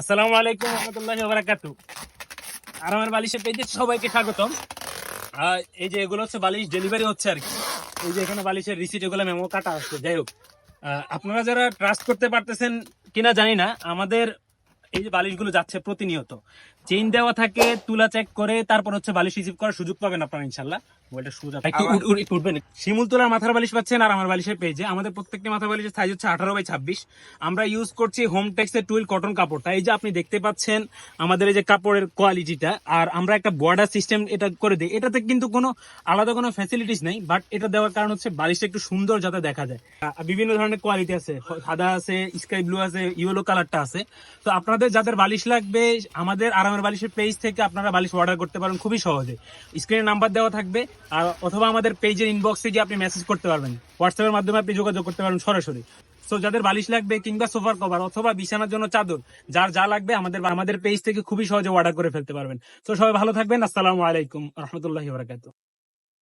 আসসালামু আলাইকুম রহমতুল্লাহ আর আমার বালিশের পেজে সবাইকে স্বাগতম। এই যে এগুলো হচ্ছে বালিশ ডেলিভারি হচ্ছে আর কি। এই যে এখানে বালিশের রিসিট এগুলো মেমো কাটা আসছে যাই হোক। আপনারা যারা ট্রাস্ট করতে পারতেছেন কিনা জানি না, আমাদের এই যে বালিশগুলো যাচ্ছে প্রতিনিয়ত। চেইন দেওয়া থাকে তুলা চেক করে তারপর হচ্ছে বালিশ রিসিভ করার সুযোগ পাবেন আপনারা ইনশাল্লাহ। মোবাইলটা সোজা একটু উঠ- উঠ- একটু উঠবেন। শিমুল তোলার মাথার বালিশ পাচ্ছেন আর আমার বালিশের পেজে আমাদের প্রত্যেকটা মাথার বালিশের সাইজ হচ্ছে আঠারো বাই ছাব্বিশ। আমরা ইউজ করছি হোম টেক্সের টুইল কটন কাপড় তাই যে আপনি দেখতে পাচ্ছেন আমাদের এই যে কাপড়ের কোয়ালিটিটা আর আমরা একটা বর্ডার সিস্টেম এটা করে দিই। এটাতে কিন্তু কোনো আলাদা কোনো ফ্যাসিলিটিস নেই বাট এটা দেওয়ার কারণ হচ্ছে বালিশটা একটু সুন্দর যাতে দেখা যায়। বিভিন্ন ধরনের কোয়ালিটি আছে। সাদা আছে স্কাই ব্লু আছে ইয়েলো কালারটা আছে। তো আপনাদের যাদের বালিশ লাগবে, আমাদের আরামের বালিশের পেজ থেকে আপনারা বালিশ অর্ডার করতে পারেন খুবই সহজে। স্ক্রিনে নাম্বার দেওয়া থাকবে, আর অথবা আমাদের পেজের ইনবক্সে গিয়ে আপনি মেসেজ করতে পারবেন। হোয়াটসঅ্যাপের মাধ্যমে আপনি যোগাযোগ করতে পারবেন সরাসরি। তো যাদের বালিশ লাগবে কিংবা সোফার কভার অথবা বিছানার জন্য চাদর, যার যা লাগবে আমাদের আমাদের পেজ থেকে খুবই সহজে অর্ডার করে ফেলতে পারবেন। তো সবাই ভালো থাকবেন, আসসালামু আলাইকুম, রহমতুল্লাহি বারাকাতুহ।